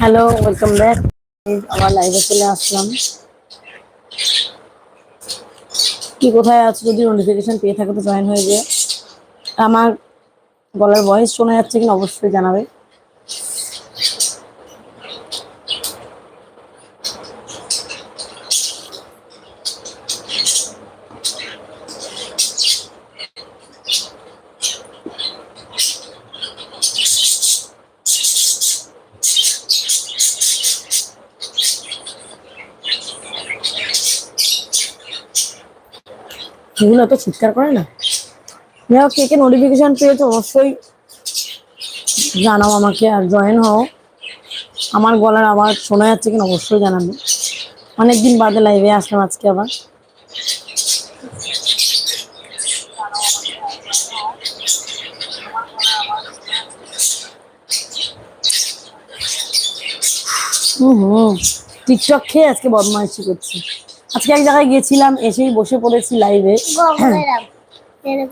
Hello welcome back আমার লাইভে চলে আসলাম। কি কোথায় আছো যদি নোটিফিকেশান পেয়ে থাকো তো জয়েন হয়ে যায় আমার গলার ভয়েস শোনা যাচ্ছে কিনা অবশ্যই জানাবে। এগুলো তো চিৎকার করে না? যাই হোক, কে কে নোটিফিকেশন পেয়েছ অবশ্যই জানাও আমাকে আর জয়েন হও। আমার গলার আবার শোনা যাচ্ছে কিনা অবশ্যই জানাবে। অনেকদিন বাদে লাইভে আসলাম আজকে আবার। হুম, টিকটক খেয়ে আজকে বদমাইশি করছি। আজকে এক জায়গায় গেছিলাম এসেই বসে পড়েছি লাইভে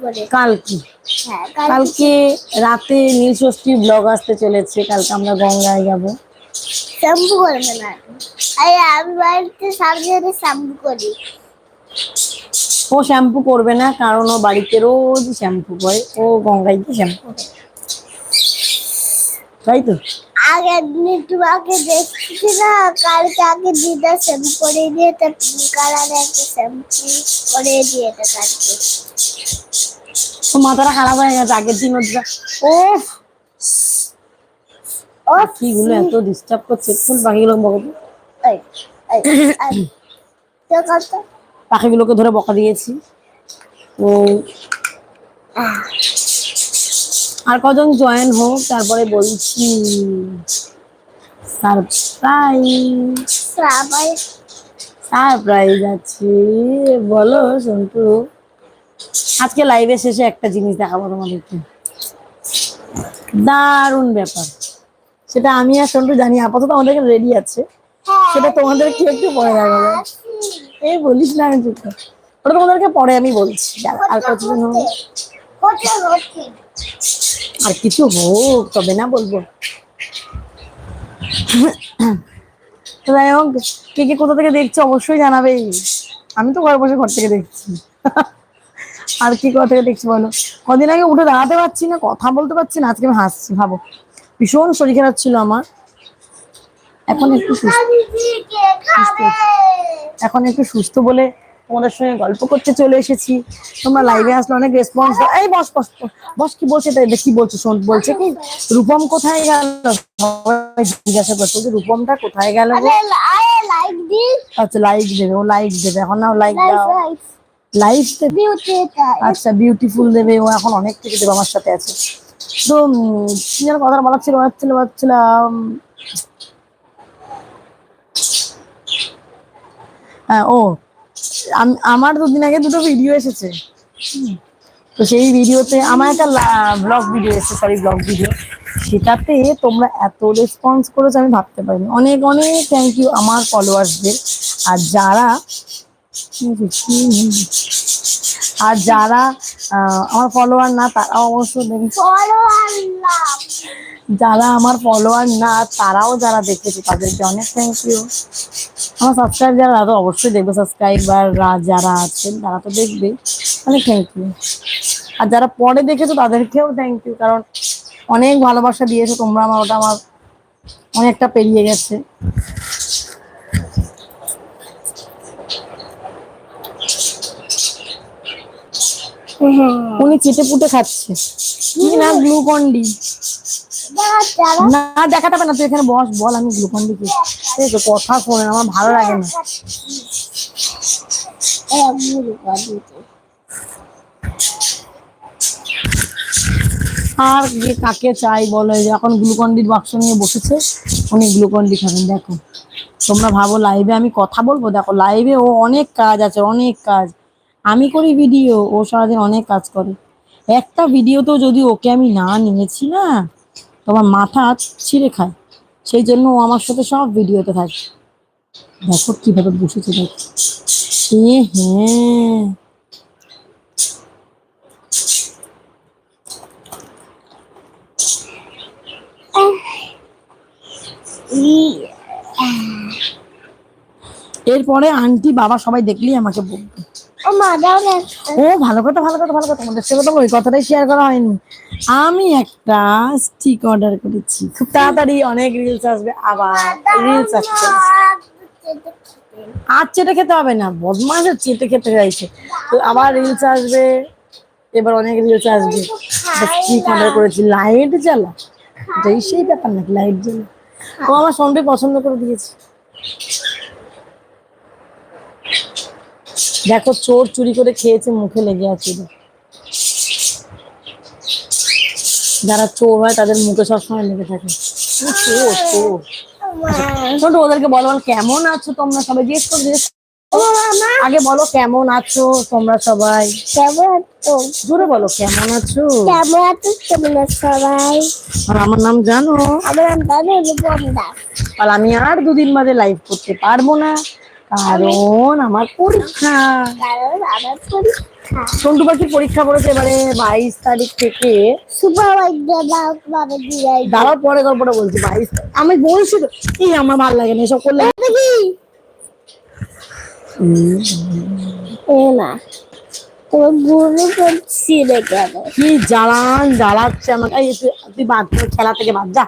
করে কালকে। হ্যাঁ কালকে। রাতে নীল ষষ্ঠী ব্লগ আসতে চলেছে কালকে আমরা গঙ্গায় যাব। শ্যাম্পু করবে না। আমি বাড়িতে সাবধানে শ্যাম্পু করি। ও শ্যাম্পু করবে না কারণ ও বাড়িতে রোজ শ্যাম্পু করে। ও গঙ্গায় গিয়ে শ্যাম্পু করে। তাই তো? আগে তোমাকে দেখছি না কালকে আগে দিদা শ্যাম্পু করে দিয়েছে পিঙ্ক কালার একটা শ্যাম্পু করে দিয়েছে। কালকে ও মাথাটা খারাপ হয়ে গেছে আগের দিন ওটা ও ও পাখিগুলো এত ডিস্টার্ব করছে কোন পাখিগুলো বকো। তো? এই, এই, এই। তো কত পাখিগুলোকে ধরে বকা দিয়েছি। ও আর কজন জয়েন হোক তারপরে বলছি সারপ্রাইজ সবাই সারপ্রাইজ আছে। বলো সন্টু আজকে লাইভে শেষে একটা জিনিস দেখাবো তোমাদেরকে। দারুণ ব্যাপার। সেটা আমি আর সন্টু জানি আপাতত আমাদের রেডি আছে। সেটা তোমাদেরকে একটু পরে দেখাবো। এই বলিস না আমি ওটা তোমাদেরকে পরে আমি বলছি। আর কতজন আর কিছু হোক তবে না বলব। যাই হোক কে কে কোথা থেকে দেখছ অবশ্যই জানাবে। আমি তো ঘরে বসে ঘর থেকে দেখছি। আর কি কোথা থেকে দেখছি বলো? কদিন আগে উঠে দাঁড়াতে পারছি না কথা বলতে পারছি না আজকে আমি হাসছি ভাবো। ভীষণ শরীর খারাপ ছিল আমার। এখন একটু সুস্থ এখন একটু সুস্থ বলে তোমাদের সঙ্গে গল্প করতে চলে এসেছি। তোমরা লাইভে আসলে অনেক রেসপন্স এই বস বস বস, কি বলছে? তাই কি বলছো শোন বলছে কি রূপম কোথায় গেল? সবাই জিজ্ঞাসা করছে যে রূপমটা কোথায় গেল আচ্ছা লাইক দেবে ও লাইক দেবে। এখন না লাইক দাও। লাইক আচ্ছা বিউটিফুল দেবে। ও এখন অনেক কিছু দেবে আমার সাথে আছে। তো কি যেন কথা বলার ছিল বলাচ্ছিল বলাচ্ছিলাম হ্যাঁ ও। আমার দুদিন আগে দুটো ভিডিও এসেছে। তো সেই ভিডিওতে আমার একটা ব্লগ ভিডিও এসেছে সরি ব্লগ ভিডিও সেটাতে তোমরা এত রেসপন্স করেছ, আমি ভাবতে পারিনি। অনেক অনেক থ্যাংক ইউ আমার ফলোয়ার্সদের আর যারা আর যারা আমার ফলোয়ার না, তারাও অবশ্য দেখে যারা আমার ফলোয়ার না তারাও যারা দেখেছে তাদেরকে অনেক থ্যাংক ইউ আমার সাবস্ক্রাইব যারা তারা তো অবশ্যই দেখবে সাবস্ক্রাইবার যারা আছেন তারা তো দেখবে অনেক থ্যাংক ইউ আর যারা পরে দেখেছ তাদেরকেও থ্যাংক ইউ কারণ অনেক ভালোবাসা দিয়েছ তোমরা আমার ওটা আমার অনেকটা পেরিয়ে গেছে। উনি চেটে পুটে খাচ্ছে। কি না গ্লুকন ডি যারা যারা না, দেখাতে হবে না, তুই এখানে বস, বল, আমি গ্লুকন খেয়েছি। এই তো কথা শোনে আমার ভালো লাগে না। আর যে কাকে চাই বলো যে এখন গ্লুকন ডির বাক্স নিয়ে বসেছে, উনি গ্লুকন ডি খাবেন, দেখো। তোমরা ভাবো লাইভে আমি কথা বলব? দেখো লাইভে ও অনেক কাজ আছে, অনেক কাজ। আমি করি ভিডিও ও সারাদিন অনেক কাজ করে। একটা ভিডিওতেও যদি ওকে আমি না নিয়েছি না তোমার মাথা ছিঁড়ে খায়। সেই জন্য ও আমার সাথে সব ভিডিওতে থাকে। দেখো কীভাবে বসেছে দেখো। হ্যাঁ এরপরে আন্টি বাবা সবাই দেখলেই আমাকে বলবে ও ভালো কথা ভালো কথা ভালো কথা। তোমাদের সাথে কথা ওই কথাটাই শেয়ার করা হয়নি। আমি একটা স্টিক অর্ডার করেছি। খুব তাড়াতাড়ি অনেক রিলস আসবে আবার রিলস আসছে। আর চেটে খেতে হবে না বদমাসের চেটে খেতে চাইছে। তো আবার রিলস আসবে এবার অনেক রিলস আসবে। স্টিক অর্ডার করেছি লাইট জ্বালা। এটাই সেই ব্যাপার নাকি লাইট জ্বালা। ও আমার সন্ডে পছন্দ করে দিয়েছে। দেখো চোর চুরি করে খেয়েছে মুখে লেগে আছে। যারা চোর হয় তাদের মুখে সবসময় লেগে থাকে। চোর চোর। ছোট ওদেরকে বলো বলো, কেমন আছো তোমরা সবাই? জিজ্ঞেস করো আগে বলো কেমন আছো তোমরা সবাই? কেমন? আছো জোরে বলো কেমন আছো? কেমন আছো তোমরা সবাই? আর আমার নাম জানো? আমার নাম জানো আর আমি আর দুদিন বাদে লাইভ করতে পারব না। কারণ আমার পরীক্ষা। কারণ আমার পরীক্ষা সন্টু পাখির পরীক্ষা পড়েছে এবারে বাইশ তারিখ থেকে। দাঁড়াও পরে গল্পটা বলছি বাইশ আমি বলছি তো এই আমার ভালো লাগে না এসব করলে এ না কি জ্বালান জ্বালাচ্ছে আমাকে তুই বাদ খেলা থেকে বাদ যা।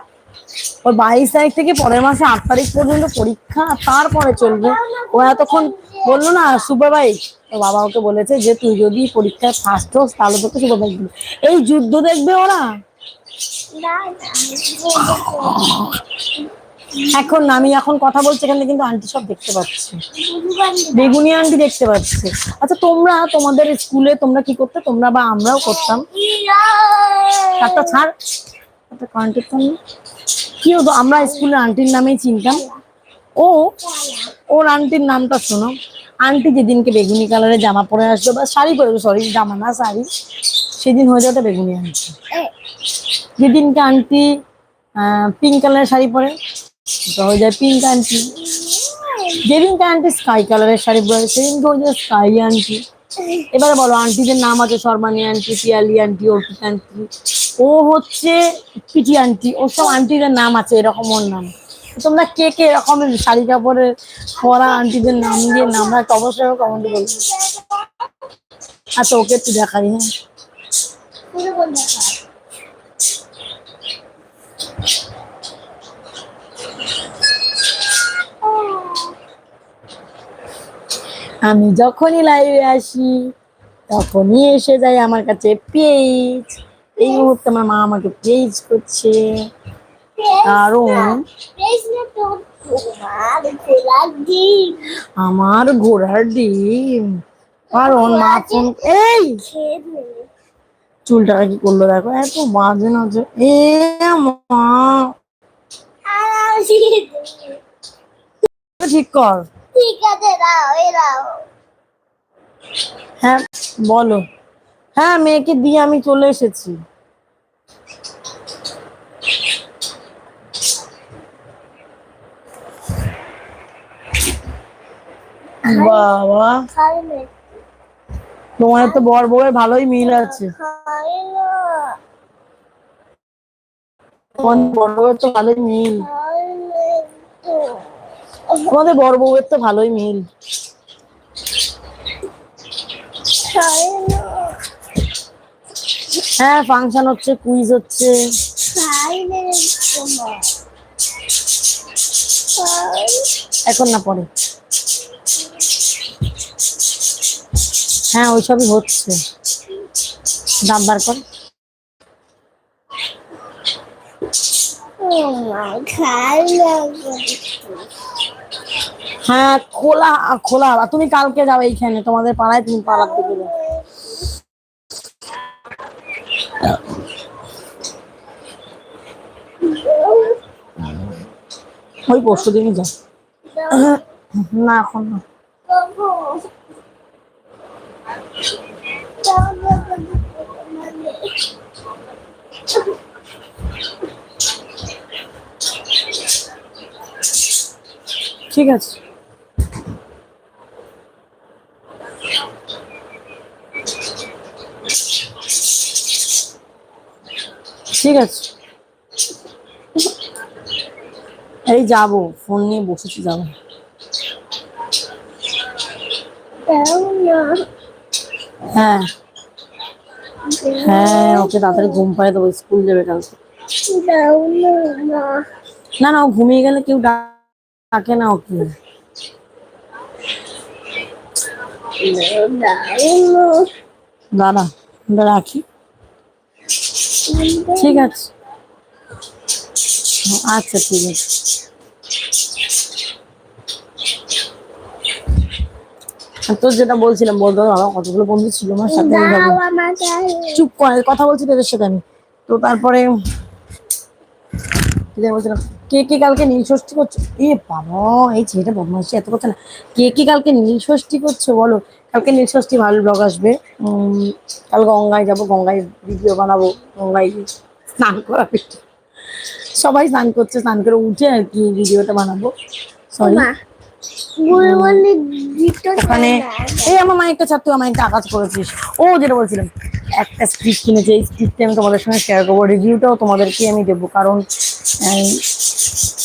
ওর বাইশ তারিখ থেকে পরের মাসে আট তারিখ পর্যন্ত পরীক্ষা তারপরে চলবে। ও এতক্ষণ বলল না সুপার বাইক ওর বাবা ওকে বলেছে যে তুই যদি পরীক্ষায় ফার্স্ট হোস তাহলে তোকে সুপার বাইক দিবে। এই যুদ্ধ দেখবে ওরা? না এখন আমি এখন কথা বলছি এখানে কিন্তু আন্টি সব দেখতে পাচ্ছি। বেগুনি আন্টি দেখতে পাচ্ছি। আচ্ছা তোমরা তোমাদের স্কুলে তোমরা কি করতে? তোমরা বা আমরাও করতাম। একটা ছাড়। একটা কন্ট্যাক্ট করুন কি হতো, আমরা স্কুলের আন্টির নামেই চিনতাম। ও, ওর আন্টির নামটা শোনো। আন্টি যেদিনকে বেগুনি কালারের জামা পরে আসবে বা শাড়ি পরে সরি জামা না, শাড়ি, সেদিন হয়ে যাবে বেগুনি আন্টি যেদিনকে আন্টি পিঙ্ক কালারের শাড়ি পরে হয়ে যায় পিঙ্ক আন্টি যেদিনকে আন্টি স্কাই কালারের শাড়ি পরে, সেদিনকে হয়ে যায় স্কাই আন্টি এবারে বলো, আন্টিদের নাম আছে Sharmani aunty Piyali aunty Arpita aunty ও হচ্ছে পিটি আন্টি ওর সব আন্টিদের নাম আছে, এরকম ওর নাম। তোমরা কে কে এরকম শাড়ি কাপড়ে পরা আন্টিদের নাম দিয়ে নাম রাখতে অবশ্যই কমেন্টে বলবে আচ্ছা ওকে একটু দেখাই হ্যাঁ পুরো কোন দেখা আমি যখনই লাইভে আসি তখনই এসে যায় আমার কাছে পেজ এই মুহূর্তে আমার মা আমাকে পেজ করছে। কারণ আমার ঘোড়ার ডিম। কারণ মা ফোন এই! চুলটা কি করল দেখো এত বাজে না যে এ মা। ঠিক কর। ঠিক আছে দাও দাও হ্যাঁ বলো। হ্যাঁ মেয়েকে দিয়ে আমি চলে এসেছি। বাবা। তোমার তো বর বউয়ের ভালোই মিল আছে। তোমার বর বউয়ের তো ভালোই মিল। তোমাদের বড় বউয়ের তো ভালোই মিল। হ্যাঁ ফাংশন হচ্ছে কুইজ হচ্ছে। এখন না পরে। হ্যাঁ ওইসবই হচ্ছে। দাম বার কর। খাই হ্যাঁ খোলা খোলা। তুমি কালকে যাও এইখানে, তোমাদের পাড়ায় তুমি পাড়ার দিকে ওই পরশু দিনই যাও। না, এখন না। ঠিক আছে। ঠিক আছে। এই যাব ফোন নিয়ে বসেছি, যাব। হ্যাঁ। হ্যাঁ ওকে তাড়াতাড়ি ঘুম পাড়ে দেবো, স্কুল যাবে কালকে। না না, ও ঘুমিয়ে গেলে কেউ ডাকে না ওকে। দাঁড়া। রাখি। ঠিক আছে। আচ্ছা ঠিক আছে। তোর যেটা বলছিলাম বলতে আমার কতগুলো বন্ধু ছিল আমার সাথে চুপ করে কথা বলছি তোদের সাথে আমি। তো তারপরে বলছিলাম কে কে কালকে নীল ষষ্ঠী করছ? এ বাবা এই ছেলেটা বদমাইশি এত করছে না। কে কে কালকে নীল ষষ্ঠী করছ বলো? কালকে নীল ষষ্ঠী ভালো ব্লগ আসবে। কাল গঙ্গায় যাব গঙ্গায় ভিডিও বানাবো গঙ্গায় গিয়ে স্নান করাবে। সবাই স্নান করছে স্নান করে উঠে আর কি ভিডিওটা বানাবো। সরি ওখানে এই আমার মায়ের একটা তুই আমার একটা আকাশ করেছিস। ও যেটা বলছিলাম। একটা স্ক্রিপ্ট কিনেছে এই স্ক্রিপ্টটা আমি তোমাদের সঙ্গে শেয়ার করব। রিভিউটাও তোমাদেরকে আমি দেবো কারণ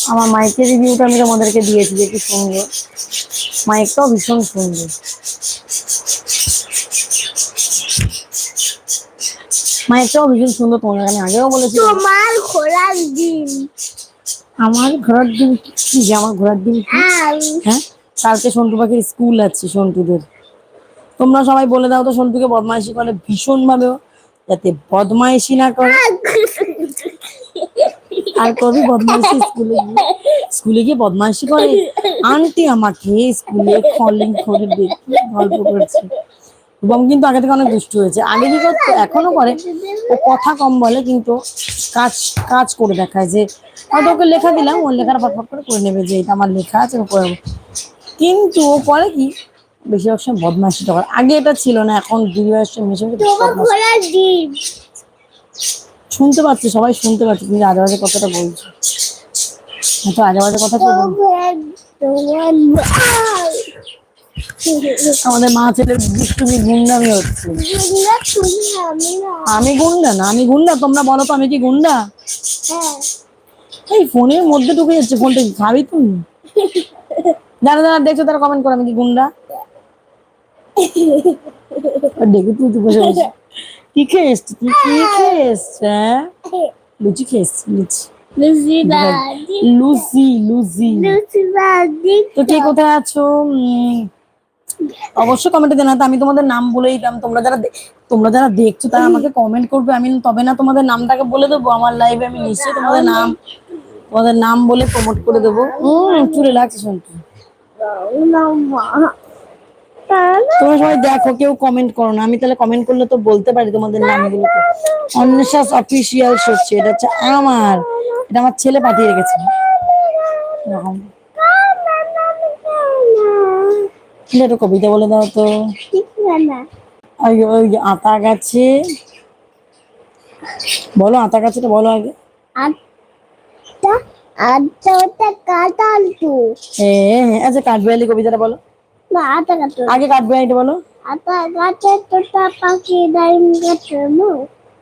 আমার মাইকের রিভিউটা আমি তোমাদেরকে দিয়েছি যে কি সুন্দর। মাইকটাও ভীষণ সুন্দর। মাইকটাও ভীষণ সুন্দর তোমাদের আমি আগেও বলেছি। তোমার ঘোড়ার দিন আমার ঘোরার দিন কি? যে আমার ঘোরার দিন? হ্যাঁ? কালকে সন্টু পাখির স্কুল আছে সন্টুদের। তোমরা সবাই বলে দাও তো সন্টুকে বদমাইশি করে ভীষণ ভাবে যাতে বদমাইশি না করে। আর করবি বদমাইশি স্কুলে গিয়ে স্কুলে গিয়ে বদমাইশি করে। আন্টি আমাকে স্কুলে কলিং করে গল্প করছে। এবং কিন্তু আগে থেকে অনেক দুষ্টু হয়েছে। আগে কি করতো? এখনও করে। ও কথা কম বলে, কিন্তু কাজ কাজ করে দেখায় যে, হয়তো ওকে লেখা দিলাম ওর লেখাটা ফটফট করে করে নেবে যে, এটা আমার লেখা আছে করে কিন্তু ও করে কি? বেশিরভাগ সময় বদমাশিটা করে। আগে এটা ছিল না এখন মিশে শুনতে পাচ্ছি সবাই শুনতে পাচ্ছি তুমি আজে বাজে কথাটা বলছো। তো আজে বাজে কথা আমাদের মা ছেলের দুষ্টুমি গুন্ডামি হচ্ছে। আমি গুন্ডা না আমি গুন্ডা তোমরা বলো তো আমি কি গুন্ডা? হ্যাঁ। এই ফোনের মধ্যে ঢুকে যাচ্ছে ফোনটা খাবি তুমি? যারা যারা দেখছ তারা কমেন্ট করো আমি কি গুন্ডা? দেখি তুই তুই বসে বসে। কি খেয়ে এসছি তুই? কি খেয়ে এসছ হ্যাঁ? লুচি খেয়ে এসছি লুচি লুচি বাদি লুচি। লুচি লুচি। বাদি তো কে কোথায় আছো? উম, অবশ্যই কমেন্টে জানাতে। আমি তোমাদের নাম বলে দিতাম তোমরা যারা তোমরা যারা দেখছ তারা আমাকে কমেন্ট করবে। আমি তবে না তোমাদের নামটাকে বলে দেবো। আমার লাইভে আমি নিশ্চয়ই তোমাদের নাম তোমাদের নাম বলে প্রমোট করে দেবো। হম লাগছে শুনতে মা। তোমরা সবাই দেখো কেউ কমেন্ট করো না। আমি তাহলে কমেন্ট করলে তো বলতে পারি তোমাদের নামগুলো অন্বেষাস অফিসিয়াল হচ্ছে এটা হচ্ছে আমার। এটা আমার ছেলে পাঠিয়ে রেখেছে। এরকম। একটু কবিতা বলে দাও তো? ওই ওই আতা গাছে। বলো আতা গাছেটা বলো আগে। আটটা ওটা কাটাল তো। হ্যাঁ হ্যাঁ আচ্ছা কাঠবিড়ালি কবিতাটা বলো। বলো। আটা গাছে তোটা পাখি ডাইম গাছে মু।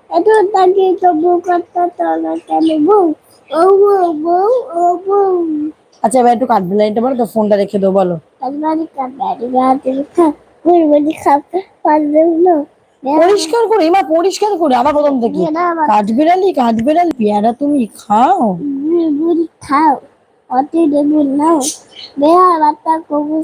এত তাকে তো বুকাটা তলা কেন বউ ও বউ বউ ও বউ আচ্ছা এবার একটু কাঠবিড়ালিটা বলো তো ফোনটা রেখে দাও বলো। পরিষ্কার করে এবার পরিষ্কার করে আবার প্রথম থেকে। কাঠবিড়ালি কাঠবিড়ালি পেয়ারা তুমি খাও। খাও অতি দেবুল নাও বেহার কবু